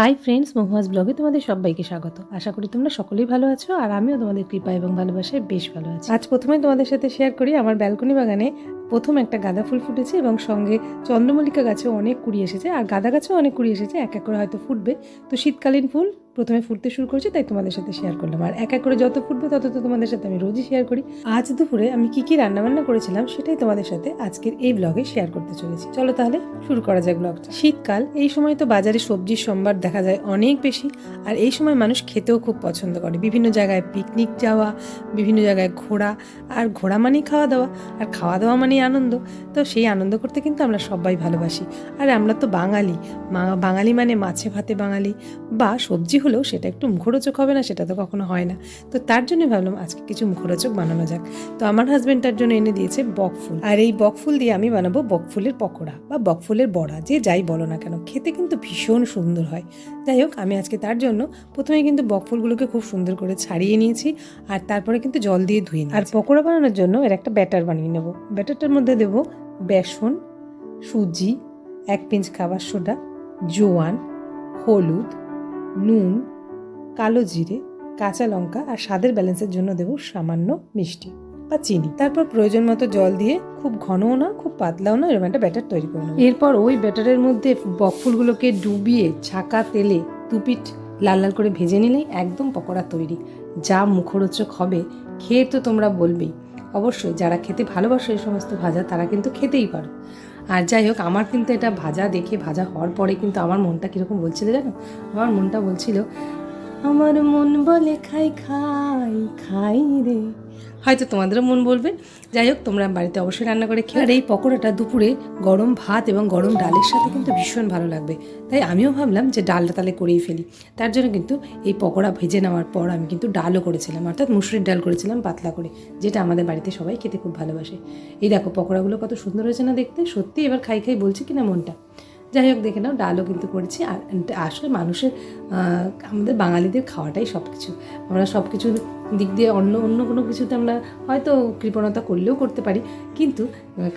Hi friends মহুয়াজ ব্লগে তোমাদের সবাইকে স্বাগত। আশা করি তোমরা সকলেই ভালো আছো আর আমিও তোমাদের কৃপা এবং ভালোবাসায় বেশ ভালো আছি। আজ প্রথমে তোমাদের সাথে শেয়ার করি আমার ব্যালকনি বাগানে প্রথম একটা গাঁদা ফুল ফুটেছে এবং সঙ্গে চন্দ্রমল্লিকা গাছেও অনেক কুড়ি এসেছে, আর গাঁদা গাছেও অনেক কুড়ি এসেছে, এক এক করে হয়তো ফুটবে। তো শীতকালীন ফুল প্রথমে ফুটতে শুরু করেছে, তাই তোমাদের সাথে শেয়ার করলাম। আর এক এক করে যত ফুটবে, তত তো তোমাদের সাথে আমি রোজই শেয়ার করি। আজ দুপুরে আমি কি কি রান্নাবান্না করেছিলাম, সেটাই তোমাদের সাথে আজকের এই ব্লগে শেয়ার করতে চলেছি। চলো তাহলে শুরু করা যাক ব্লগটা শীতকাল, এই সময় তো বাজারে সবজির সম্ভার দেখা যায় অনেক বেশি, আর এই সময় মানুষ খেতেও খুব পছন্দ করে। বিভিন্ন জায়গায় পিকনিক যাওয়া, বিভিন্ন জায়গায় ঘোরা, আর ঘোরা মানেই খাওয়া দাওয়া, আর খাওয়া দাওয়া মানেই আনন্দ। তো সেই আনন্দ করতে কিন্তু আমরা সবাই ভালোবাসি। আর আমরা তো বাঙালি। বাঙালি মানে মাছে ভাতে বাঙালি। বা সবজি হলেও সেটা একটু মুখরোচক হবে না, সেটা তো কখনো হয় না। তো তার জন্য ভাবলাম আজকে কিছু মুখরোচক বানানো যাক। তো আমার হাজবেন্ড তার জন্য এনে দিয়েছে বকফুল আর এই বকফুল দিয়ে আমি বানাবো বকফুলের পকোড়া বা বকফুলের বড়া, যে যাই বলো না কেন। খেতে কিন্তু ভীষণ সুন্দর হয়। যাই হোক, আমি আজকে তার জন্য প্রথমে কিন্তু বকফুলগুলোকে খুব সুন্দর করে ছাড়িয়ে নিয়েছি। আর তারপরে কিন্তু জল দিয়ে ধুয়ে আর পকোড়া বানানোর জন্য এর একটা ব্যাটার বানিয়ে নেব। নেব ব্যাটারটার মধ্যে দেব বেসন, সুজি, এক পিঞ্চ খাবার সোডা, জোয়ান, হলুদ, নুন, কালো জিরে, কাঁচা লঙ্কা আর স্বাদের ব্যালেন্সের জন্য দেবো সামান্য মিষ্টি বা চিনি। তারপর প্রয়োজন মতো জল দিয়ে খুব ঘনও না, খুব পাতলাও না, এরকম একটা ব্যাটার তৈরি করে এরপর ওই ব্যাটারের মধ্যে বকফুলগুলোকে ডুবিয়ে ছাকা তেলে দুপিট লাল লাল করে ভেজে নিলেই একদম পকোড়া তৈরি। যা মুখরোচক হবে, খেয়ে তো তোমরা বলবেই। অবশ্যই যারা খেতে ভালোবাসে এই সমস্ত ভাজা, তারা কিন্তু খেতেই পারো। আর যাই হোক, আমার কিন্তু এটা ভাজা দেখে ভাজা হওয়ার পরে কিন্তু আমার মনটা কীরকম বলছিল জানো? আমার মনটা বলছিল আমার মন বলে খাই খাই খাই রে। হয়তো তোমাদেরও মন বলবে। যাই হোক, তোমরা বাড়িতে অবশ্যই রান্না করে খেয়ে আর এই পকোড়াটা দুপুরে গরম ভাত এবং গরম ডালের সাথে কিন্তু ভীষণ ভালো লাগবে। তাই আমিও ভাবলাম যে ডালটা তাহলে করেই ফেলি। তার জন্য কিন্তু এই পকোড়া ভেজে নেওয়ার পর আমি কিন্তু ডালও করেছিলাম, অর্থাৎ মুসুরির ডাল করেছিলাম পাতলা করে, যেটা আমাদের বাড়িতে সবাই খেতে খুব ভালোবাসে। এই দেখো, পকোড়াগুলো কত সুন্দর হয়েছে না দেখতে? সত্যি এবার খাই খাই বলছি কিনা মনটা? যাই হোক, দেখে নাও, ডালও কিন্তু করেছি। আর আসলে মানুষের আমাদের বাঙালিদের খাওয়াটাই সব কিছু আমরা সব কিছুর দিক দিয়ে অন্য অন্য কোনো কিছুতে আমরা হয়তো কৃপণতা করলেও করতে পারি। কিন্তু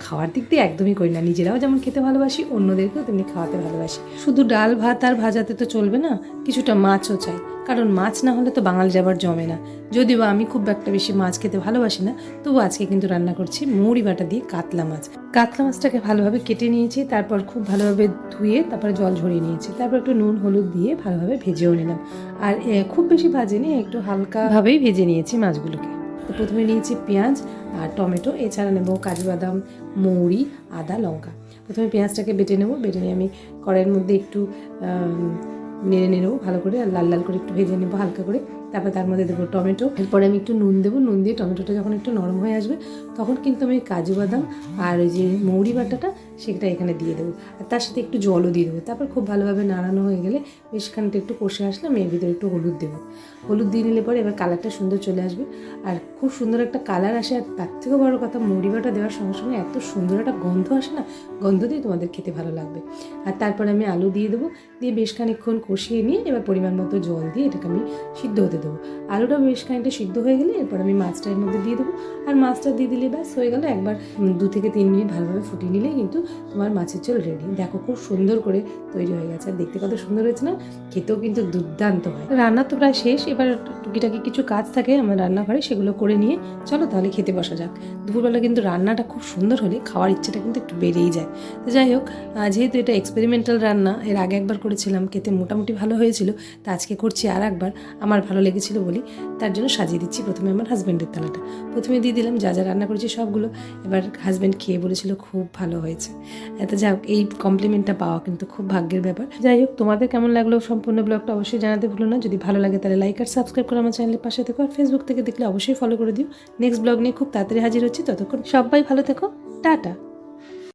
খাওয়ার দিক দিয়ে একদমই করি না। নিজেরাও যেমন খেতে ভালোবাসি, অন্যদেরকেও তেমনি খাওয়াতে ভালোবাসি। শুধু ডাল, ভাত আর ভাজাতে তো চলবে না, কিছুটা মাছও চাই। কারণ মাছ না হলে তো বাঙালি যাবার জমে না। যদিও আমি খুব একটা বেশি মাছ খেতে ভালোবাসি না তবু আজকে কিন্তু রান্না করছি মৌরি বাটা দিয়ে কাতলা মাছ। কাতলা মাছটাকে ভালোভাবে কেটে নিয়েছি, তারপর খুব ভালোভাবে ধুয়ে তারপর জল ঝরিয়ে নিয়েছি। তারপর একটু নুন, হলুদ দিয়ে ভালোভাবে ভেজেও নিলাম। আর খুব বেশি ভাজেনি, একটু হালকাভাবেই ভেজে নিয়েছি মাছগুলোকে। তো প্রথমে নিয়েছি পেঁয়াজ আর টমেটো, এছাড়া নেব কাজু বাদাম মৌরি আদা, লঙ্কা। প্রথমে পেঁয়াজটাকে বেটে নেব, বেটে নিয়ে আমি কড়াইয়ের মধ্যে একটু নেড়ে নেড়েও ভালো করে আর লাল লাল করে একটু ভেজে নেব হালকা করে। তারপর তার মধ্যে দেবো টমেটো। এরপরে আমি একটু নুন দেবো। নুন দিয়ে টমেটোটা যখন একটু নরম হয়ে আসবে, তখন কিন্তু আমি কাজু বাদাম আর ওই যে মৌরি বাটাটা সেটা এখানে দিয়ে দেবো। আর তার সাথে একটু জলও দিয়ে দেবো। তারপর খুব ভালোভাবে নাড়ানো হয়ে গেলে বেশ খানিকটা একটু কষে আসলে আমি এর ভিতরে একটু হলুদ দেবো। হলুদ দিয়ে নিলে পরে এবার কালারটা সুন্দর চলে আসবে। আর খুব সুন্দর একটা কালার আসে। আর তার থেকেও বড়ো কথা মুড়ি বাটা দেওয়ার সঙ্গে সঙ্গে এত সুন্দর একটা গন্ধ আসে না, গন্ধ দিয়ে তোমাদের খেতে ভালো লাগবে। আর তারপর আমি আলু দিয়ে দেবো। দিয়ে বেশ খানিকক্ষণ কষিয়ে নিয়ে এবার পরিমাণ মতো জল দিয়ে এটাকে আমি সিদ্ধ হতে দেবো। আলুটা বেশ খানিকটা সিদ্ধ হয়ে গেলে এরপর আমি মাছটা এর মধ্যে দিয়ে দেবো। আর মাছটা দিয়ে দিলে ব্যাস হয়ে গেল একবার দু থেকে তিন মিনিট ভালোভাবে ফুটিয়ে নিলেই কিন্তু তোমার মাছের ঝোল রেডি দেখো খুব সুন্দর করে তৈরি হয়ে গেছে। আর দেখতে কত সুন্দর হয়েছে না? খেতেও কিন্তু দুর্দান্ত হয়। রান্না তো প্রায় শেষ। এবার টুকিটাকি কিছু কাজ থাকে আমার রান্নাঘরে, সেগুলো করে নিয়ে চলো তাহলে খেতে বসা যাক। দুপুরবেলা কিন্তু রান্নাটা খুব সুন্দর হলে খাওয়ার ইচ্ছেটা কিন্তু একটু বেড়েই যায়। তো যাই হোক যেহেতু এটা এক্সপেরিমেন্টাল রান্না, এর আগে একবার করেছিলাম, খেতে মোটামুটি ভালো হয়েছিল, তা আজকে করছি আর একবার আমার ভালো লেগেছিল বলি, তার জন্য সাজিয়ে দিচ্ছি প্রথমে আমার হাজব্যান্ডের থালাটা। প্রথমে দিয়ে দিলাম, যা যা রান্না করেছি সবগুলো। এবার হাজব্যান্ড খেয়ে বলেছিল খুব ভালো হয়েছে। এত যাই হোক, এই কমপ্লিমেন্টটা পাওয়া কিন্তু খুব ভাগ্যের ব্যাপার। যাই হোক, তোমাদের কেমন লাগল সম্পূর্ণ ব্লগটা অবশ্যই জানাতে ভুলো না। যদি ভালো লাগে তাহলে লাইক আর সাবস্ক্রাইব করে আমার চ্যানেলের পাশে থেকো। আর ফেসবুক থেকে দেখলে অবশ্যই ফলো করে দিও। নেক্সট ব্লগ নিয়ে খুব তাড়াতাড়ি হাজির হচ্ছি। ততক্ষণ সবাই ভালো থেকো। টাটা।